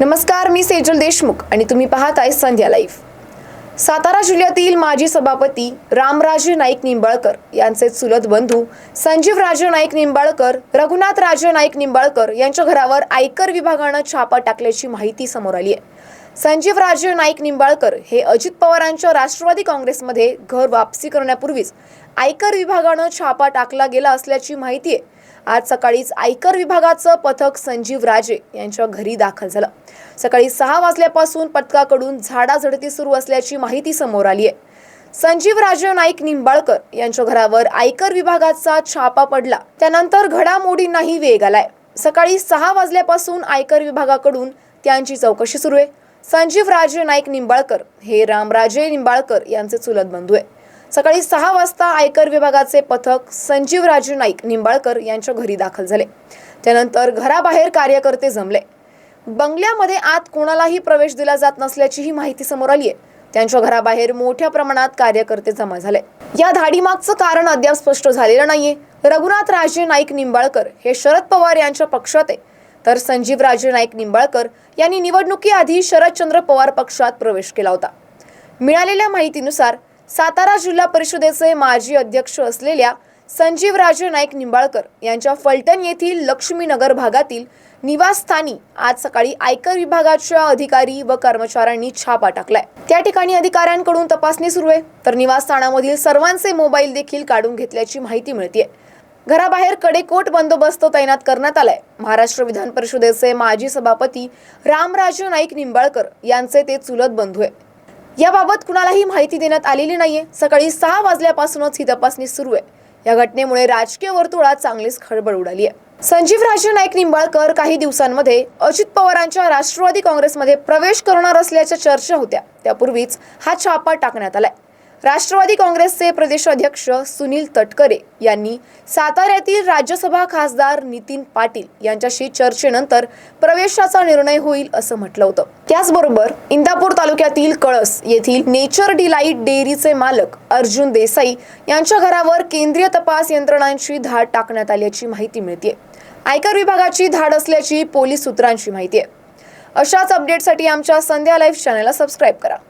नमस्कार मी सेजल देशमुख आणि तुम्ही पाहत आहे संध्या लाईव्ह. सातारा जिल्ह्यातील माजी सभापती रामराजे नाईक निंबाळकर यांचे चुलत बंधू संजीव राजे नाईक निंबाळकर रघुनाथ राजे नाईक निंबाळकर यांच्या घरावर आयकर विभागानं छापा टाकल्याची माहिती समोर आली आहे. संजीव राजे नाईक निंबाळकर हे अजित पवारांच्या राष्ट्रवादी काँग्रेसमध्ये घर वापसी करण्यापूर्वीच आयकर विभागानं छापा टाकला गेला असल्याची माहिती आहे. आज सकाळीच आयकर विभागाचं पथक संजीव राजे यांच्या घरी दाखल झालं. सकाळी सहा वाजल्यापासून पथकाकडून झाडाझडती सुरू असल्याची माहिती समोर आली आहे. संजीव राजे नाईक निंबाळकर यांच्या घरावर आयकर विभागाचा छापा पडला. त्यानंतर घडामोडींनाही वेग आलाय. सकाळी सहा वाजल्यापासून आयकर विभागाकडून त्यांची चौकशी सुरू आहे. संजीव राजे नाईक निंबाळकर हे रामराजे निंबाळकर यांचे चुलत बंधू आहे सकाळी सहा वाजता आयकर विभागाचे पथक संजीव राजे नाईक निंबाळकर यांच्या घरी दाखल झाले. त्यानंतर घराबाहेर कार्यकर्ते जमले. बंगल्यामध्ये आत कोणालाही प्रवेश दिला जात नसल्याचीही माहिती समोर आली आहे त्यांच्या घराबाहेर मोठ्या प्रमाणात कार्यकर्ते जमा झाले. या धाडीमागचं कारण अद्याप स्पष्ट झालेलं नाहीये. रघुनाथ राजे नाईक निंबाळकर हे शरद पवार यांच्या पक्षात आहे तर संजीव राजे नाईक निंबाळकर यांनी निवडणुकीआधी शरदचंद्र पवार पक्षात प्रवेश केला होता. मिळालेल्या माहितीनुसार सातारा जिल्हा परिषदेचे माजी अध्यक्ष असलेल्या संजीवराजे नाईक निंबाळकर यांच्या फलटण येथील लक्ष्मीनगर भागातील निवासस्थानी आज सकाळी आयकर विभागाच्या अधिकारी व कर्मचाऱ्यांनी छापा टाकलाय. त्या ठिकाणी अधिकाऱ्यांकडून तपासणी सुरू आहे. तर निवासस्थानामधील सर्वांचे मोबाईल देखील काढून घेतल्याची माहिती मिळते घराबाहेर कडेकोट बंदोबस्त तैनात करण्यात आलाय. महाराष्ट्र विधान परिषदेचे माजी सभापती रामराजे नाईक निंबाळकर यांचे ते चुलत बंधू आहे. याबाबत कुणालाही माहिती देण्यात आलेली नाहीये. सकाळी सहा वाजल्यापासूनच ही तपासणी सुरू आहे. या घटनेमुळे राजकीय वर्तुळात चांगलीच खळबळ उडाली आहे. संजीव राजे नाईक निंबाळकर काही दिवसांमध्ये अजित पवारांच्या राष्ट्रवादी काँग्रेसमध्ये प्रवेश करणार असल्याच्या चर्चा होत्या. त्यापूर्वीच हा छापा टाकण्यात आलाय. राष्ट्रवादी काँग्रेसचे प्रदेशाध्यक्ष सुनील तटकरे यांनी साताऱ्यातील राज्यसभा खासदार नितीन पाटील यांच्याशी चर्चेनंतर प्रवेशाचा निर्णय होईल असं म्हटलं होतं. त्याचबरोबर इंदापूर तालुक्यातील कळस येथील नेचर डिलाईट डेअरीचे मालक अर्जुन देसाई यांच्या घरावर केंद्रीय तपास यंत्रणांची धाड टाकण्यात आल्याची माहिती मिळते आयकर विभागाची धाड असल्याची पोलीस सूत्रांची माहिती आहे. अशाच अपडेटसाठी आमच्या संध्या लाईव्ह चॅनलला सबस्क्राईब करा.